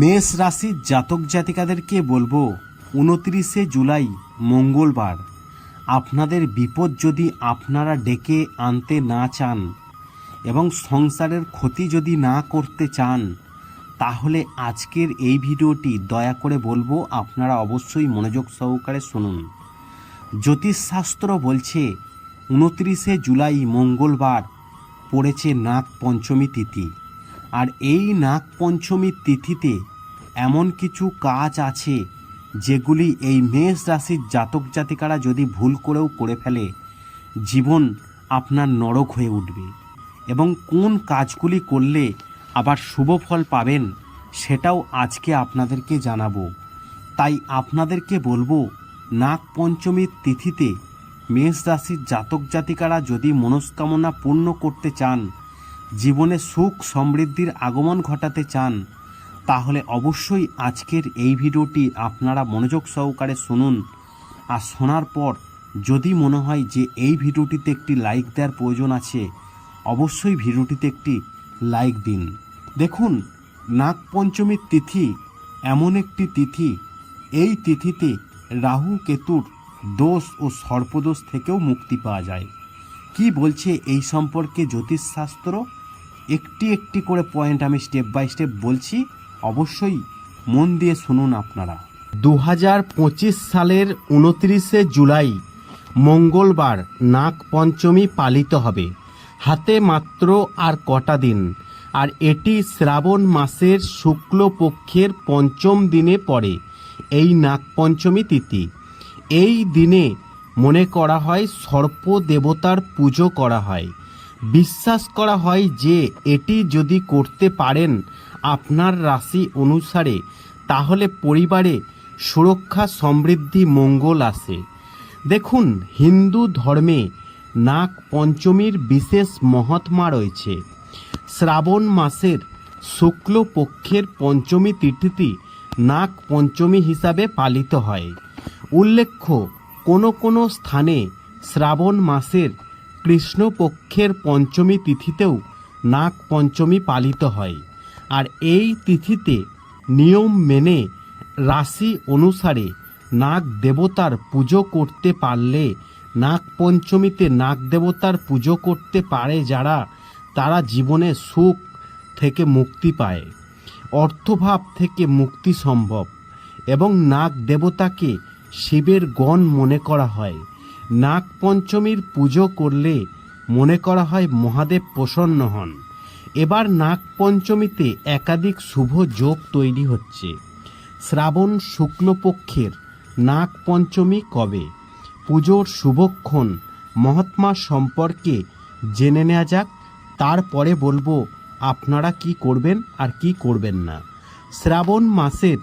মেষ রাশির জাতক জাতিকাদেরকে বলব? উনত্রিশে জুলাই, মঙ্গলবার। আপনাদের বিপদ যদি আপনারা ডেকে আনতে না চান এবং সংসারের ক্ষতি যদি না করতে চান, তাহলে আজকের এই ভিডিওটি দয়া করে বলব আপনারা অবশ্যই মনোযোগ সহকারে শুনুন। জ্যোতিষশাস্ত্র বলছে, উনত্রিশে জুলাই, মঙ্গলবার, পড়েছে নাগ পঞ্চমী তিথি। আর এই নাগ পঞ্চমীর তিথিতে এমন কিছু কাজ আছে যেগুলি এই মেষ রাশির জাতক জাতিকারা যদি ভুল করেও করে ফেলে, জীবন আপনার নরক হয়ে উঠবে। এবং কোন কাজগুলি করলে আবার শুভ ফল পাবেন, সেটাও আজকে আপনাদেরকে জানাব। তাই আপনাদেরকে বলব নাগ পঞ্চমীর তিথিতে মেষ রাশির জাতক জাতিকারা যদি মনস্কামনা পূর্ণ করতে চান জীবনে সুখ সমৃদ্ধির আগমন ঘটাতে চান, তাহলে অবশ্যই আজকের এই ভিডিওটি আপনারা মনোযোগ সহকারে শুনুন। আর শোনার পর যদি মনে হয় যে এই ভিডিওটিতে একটি লাইক দেওয়ার প্রয়োজন আছে, অবশ্যই ভিডিওটিতে একটি লাইক দিন। দেখুন নাগ পঞ্চমীর তিথি এমন একটি তিথি। এই তিথিতে রাহু কেতুর দোষ ও সর্পদোষ থেকেও মুক্তি পাওয়া যায়। কি বলছে এই সম্পর্কে জ্যোতিষশাস্ত্র? একটি একটি করে পয়েন্ট আমি স্টেপ বাই স্টেপ বলছি, অবশ্যই মন দিয়ে শুনুন আপনারা। দু হাজার পঁচিশ সালের উনত্রিশে জুলাই, মঙ্গলবার নাগ পঞ্চমী পালিত হবে। হাতে মাত্র আর কটা দিন, আর এটি শ্রাবণ মাসের শুক্লপক্ষের পঞ্চম দিনে পড়ে, এই নাগপঞ্চমী তিথি। এই দিনে মনে করা হয় সর্প দেবতার পুজো করা হয়। বিশ্বাস করা হয় যে এটি যদি করতে পারেন আপনার রাশি অনুসারে, তাহলে পরিবারে সুরক্ষা সমৃদ্ধি মঙ্গল আসে। দেখুন, হিন্দু ধর্মে নাগ পঞ্চমীর বিশেষ মহাত্মা রয়েছে। শ্রাবণ মাসের শুক্লপক্ষের পঞ্চমী তিথিটি নাগ পঞ্চমী হিসাবে পালিত হয়। উল্লেখ্য, কোনো কোনো স্থানে শ্রাবণ মাসের কৃষ্ণপক্ষের পঞ্চমী তিথিতেও নাগ পঞ্চমী পালিত হয়। আর এই তিথিতে নিয়ম মেনে রাশি অনুসারে নাগ দেবতার পুজো করতে পারলে নাগ পঞ্চমীতে নাগ দেবতার পুজো করতে পারে যারা, তারা জীবনে সুখ থেকে মুক্তি পায়, অর্থভাব থেকে মুক্তি সম্ভব এবং নাগ দেবতাকে শিবের গণ মনে করা হয়। নাগ পঞ্চমীর পুজো করলে মনে করা হয় মহাদেব প্রসন্ন হন। এবার নাগ পঞ্চমীতে একাধিক শুভ যোগ তৈরি হচ্ছে। শ্রাবণ শুক্লপক্ষের নাগ পঞ্চমী কবে? পুজোর শুভক্ষণ মহাত্মা সম্পর্কে জেনে নেওয়া যাক। তারপরে বলব আপনারা কি করবেন আর কি করবেন না। শ্রাবণ মাসের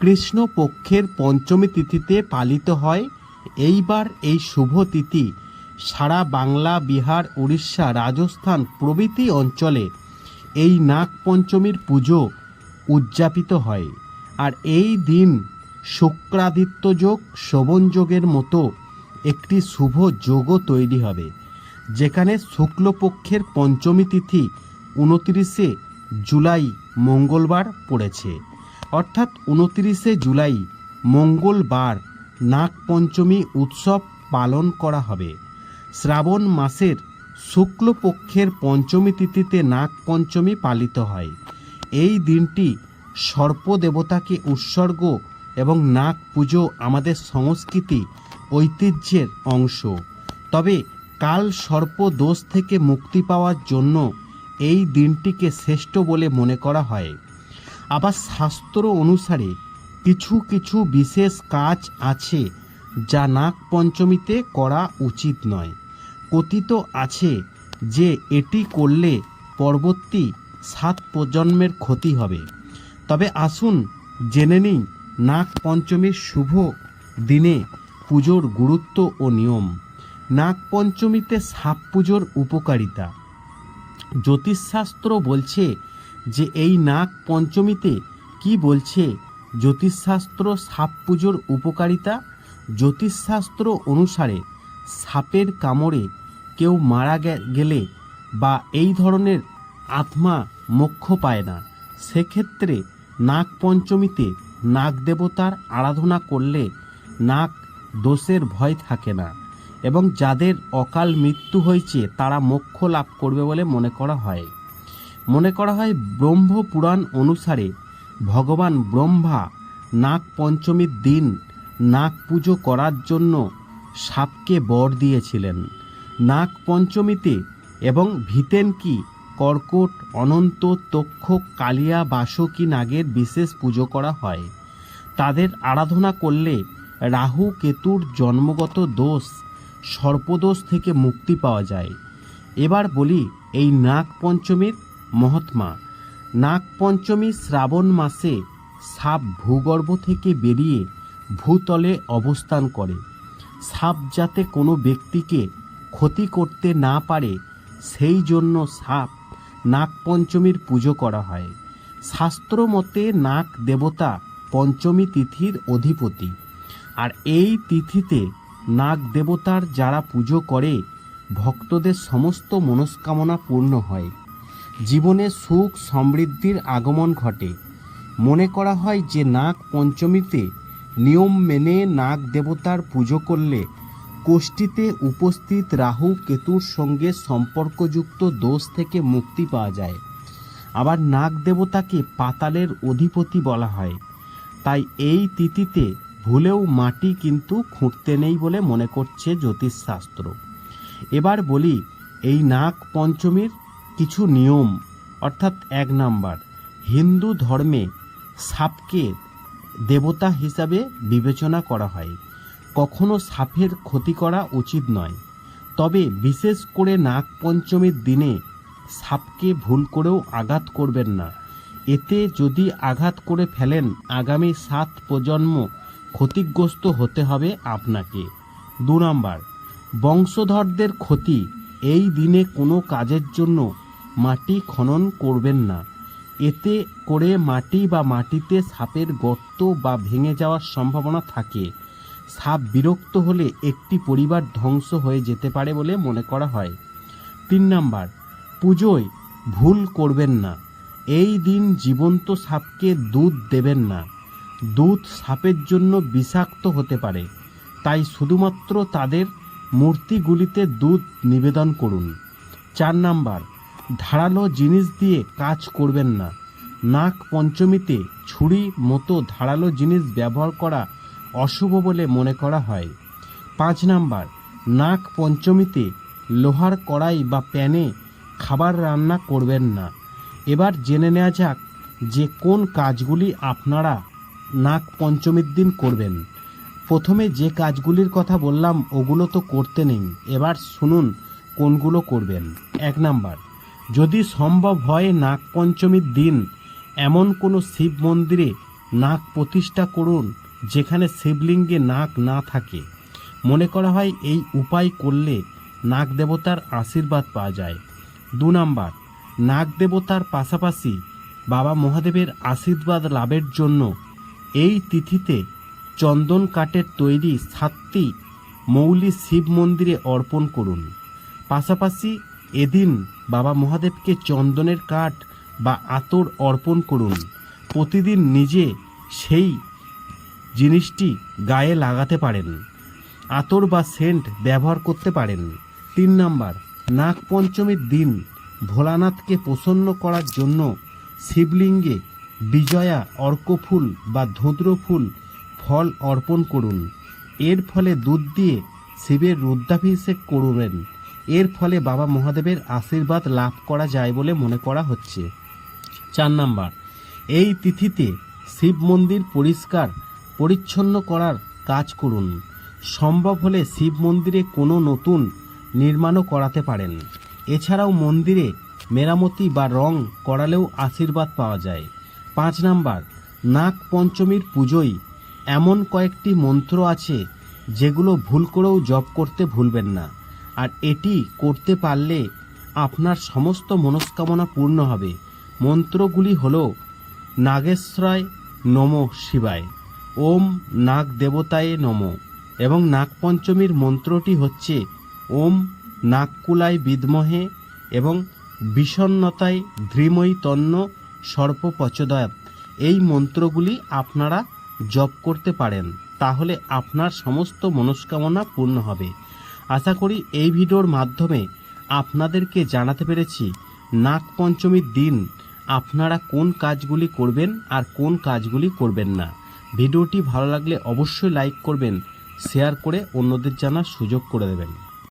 কৃষ্ণপক্ষের পঞ্চমী তিথিতে পালিত হয় এইবার এই শুভ তিথি সারা বাংলা, বিহার, উড়িষ্যা, রাজস্থান প্রভৃতি অঞ্চলে এই নাগ পঞ্চমীর পুজো উদযাপিত হয়। আর এই দিন শুক্রাদিত্য যোগ শোভন যোগের মতো একটি শুভ যোগও তৈরি হবে, যেখানে শুক্লপক্ষের পঞ্চমী তিথি উনতিরিশে জুলাই মঙ্গলবার পড়েছে। অর্থাৎ উনতিরিশে জুলাই মঙ্গলবার নাগ পঞ্চমী উৎসব পালন করা হবে। শ্রাবণ মাসের শুক্লপক্ষের পঞ্চমী তিথিতে নাগপঞ্চমী পালিত হয়। এই দিনটি সর্প দেবতাকে উৎসর্গ এবং নাগ পুজো আমাদের সংস্কৃতি, ঐতিহ্যের অংশ। তবে কাল সর্প দোষ থেকে মুক্তি পাওয়ার জন্য এই দিনটিকে শ্রেষ্ঠ বলে মনে করা হয়। আবার শাস্ত্র অনুসারে কিছু কিছু বিশেষ কাজ আছে যা নাগ পঞ্চমীতে করা উচিত নয়। কথিত আছে যে এটি করলে পরবর্তী সাত প্রজন্মের ক্ষতি হবে। তবে আসুন জেনে নিই নাগ পঞ্চমীর শুভ দিনে পুজোর গুরুত্ব ও নিয়ম। নাগ পঞ্চমীতে সাপ পুজোর উপকারিতা। জ্যোতিষশাস্ত্র বলছে যে এই নাগ পঞ্চমীতে কি বলছে জ্যোতিষশাস্ত্র সাপ পুজোর উপকারিতা। জ্যোতিষশাস্ত্র অনুসারে সাপের কামড়ে কেউ মারা গেলে বা এই ধরনের আত্মা মোক্ষ পায় না। সেক্ষেত্রে নাগ পঞ্চমীতে নাগ দেবতার আরাধনা করলে নাক দোষের ভয় থাকে না এবং যাদের অকাল মৃত্যু হয়েছে তারা মোক্ষ লাভ করবে বলে মনে করা হয়। মনে করা হয় ব্রহ্ম পুরাণ অনুসারে ভগবান ব্রহ্মা নাগ পঞ্চমীর দিন নাগ পুজো করার জন্য সাপকে বর দিয়েছিলেন। নাগ পঞ্চমীতে এবং ভিতেন কি, কর্কট, অনন্ত, তক্ষ, কালিয়া, বাসকী নাগের বিশেষ পুজো করা হয়। তাদের আরাধনা করলে রাহু কেতুর জন্মগত দোষ, সর্পদোষ থেকে মুক্তি পাওয়া যায়। এবার বলি এই নাগ পঞ্চমীর মহাত্মা। নাগ পঞ্চমী শ্রাবণ মাসে সাপ ভূগর্ভ থেকে বেরিয়ে ভূতলে অবস্থান করে। সাপ যাতে কোনো ব্যক্তিকে ক্ষতি করতে না পারে, সেই জন্য সাপ নাগপঞ্চমীর পুজো করা হয়। শাস্ত্র মতে নাগ দেবতা পঞ্চমী তিথির অধিপতি। আর এই তিথিতে নাগ দেবতার যারা পুজো করে, ভক্তদের সমস্ত মনস্কামনা পূর্ণ হয়। জীবনে সুখ সমৃদ্ধির আগমন ঘটে। মনে করা হয় যে নাগ পঞ্চমীতে নিয়ম মেনে নাগ দেবতার পুজো করলে কোষ্ঠীতে উপস্থিত রাহু কেতুর সঙ্গে সম্পর্কযুক্ত দোষ থেকে মুক্তি পাওয়া যায়। আবার নাগ দেবতাকে পাতালের অধিপতি বলা হয়। তাই এই তিথিতে ভুলেও মাটি কিন্তু খুঁড়তে নেই বলে মনে করছে জ্যোতিষশাস্ত্র। এবার বলি, এই নাগ পঞ্চমীর কিছু নিয়ম, অর্থাৎ এক নাম্বার, হিন্দু ধর্মে সাপকে দেবতা হিসাবে বিবেচনা করা হয়। কখনো সাপের ক্ষতি করা উচিত নয়। তবে বিশেষ করে নাগ পঞ্চমীর দিনে সাপকে ভুল করেও আঘাত করবেন না। এতে যদি আঘাত করে ফেলেন, আগামী সাত প্রজন্ম ক্ষতিগ্রস্ত হতে হবে আপনাকে। দু নাম্বার, বংশধরদের ক্ষতি এই দিনে কোনো কাজের জন্য মাটি খনন করবেন না। এতে করে মাটি বা মাটিতে সাপের গর্ত বা ভেঙে যাওয়ার সম্ভাবনা থাকে। সাপ বিরক্ত হলে একটি পরিবার ধ্বংস হয়ে যেতে পারে বলে মনে করা হয়। তিন নাম্বার, পুজোয় ভুল করবেন না। এই দিন জীবন্ত সাপকে দুধ দেবেন না। দুধ সাপের জন্য বিষাক্ত হতে পারে। তাই শুধুমাত্র তাদের মূর্তিগুলিতে দুধ নিবেদন করুন। চার নাম্বার ধারালো জিনিস দিয়ে কাজ করবেন না। নাক পঞ্চমীতে ছুরি মতো ধারালো জিনিস ব্যবহার করা অশুভ বলে মনে করা হয়। পাঁচ নাম্বার, নাক পঞ্চমীতে লোহার কড়াই বা প্যানে খাবার রান্না করবেন না। এবার জেনে নেওয়া যাক যে কোন কাজগুলি আপনারা নাক পঞ্চমীর দিন করবেন। প্রথমে যে কাজগুলির কথা বললাম, ওগুলো তো করতে নেই। এবার শুনুন কোনগুলো করবেন। এক নাম্বার যদি সম্ভব হয় নাগ পঞ্চমীর দিন, এমন কোনো শিব মন্দিরে নাক প্রতিষ্ঠা করুন, যেখানে শিবলিঙ্গে নাক না থাকে। মনে করা হয় এই উপায় করলে নাগ দেবতার আশীর্বাদ পাওয়া যায়। দু নাম্বার নাগ দেবতার পাশাপাশি বাবা মহাদেবের আশীর্বাদ লাভের জন্য এই তিথিতে চন্দন কাঠের তৈরি সাতটি মৌলি শিব মন্দিরে অর্পণ করুন। পাশাপাশি এদিন বাবা মহাদেবকে চন্দনের কাঠ বা আতর অর্পণ করুন। প্রতিদিন নিজে সেই জিনিসটি গায়ে লাগাতে পারেন। আতর বা সেন্ট ব্যবহার করতে পারেন। তিন নাম্বার নাগ পঞ্চমীর দিন ভোলানাথকে প্রসন্ন করার জন্য শিবলিঙ্গে বিজয়া অর্কফুল বা ধুদ্র ফুল ফল অর্পণ করুন। এর ফলে দুধ দিয়ে শিবের রুদ্রাভিষেক করবেন। এর ফলে বাবা মহাদেবের আশীর্বাদ লাভ করা যায় বলে মনে করা হচ্ছে। চার নাম্বার, এই তিথিতে শিব মন্দির পরিষ্কার, পরিচ্ছন্ন করার কাজ করুন। সম্ভব হলে শিব মন্দিরে কোনো নতুন নির্মাণও করাতে পারেন। এছাড়াও মন্দিরে মেরামতি বা রং করালেও আশীর্বাদ পাওয়া যায়। পাঁচ নাম্বার নাগ পঞ্চমীর পুজোয় এমন কয়েকটি মন্ত্র আছে যেগুলো ভুল করেও জপ করতে ভুলবেন না। আর এটি করতে পারলে আপনার সমস্ত মনস্কামনা পূর্ণ হবে। মন্ত্রগুলি হল, নাগেশ্বরায় নম শিবায়, ওম নাগ দেবতায় নম। এবং নাগপঞ্চমীর মন্ত্রটি হচ্ছে, ওম নাগকুলায় বিদ্মহে এবং বিষণ্নতায় ধৃময়ী তন্ন সর্পপচদয়াত এই মন্ত্রগুলি আপনারা জপ করতে পারেন, তাহলে আপনার সমস্ত মনস্কামনা পূর্ণ হবে। আশা করি এই ভিডিওর মাধ্যমে আপনাদেরকে জানাতে পেরেছি নাগপঞ্চমীর দিন আপনারা কোন কাজগুলি করবেন আর কোন কাজগুলি করবেন না। ভিডিওটি ভালো লাগলে অবশ্যই লাইক করবেন, শেয়ার করে অন্যদের জানার সুযোগ করে দেবেন।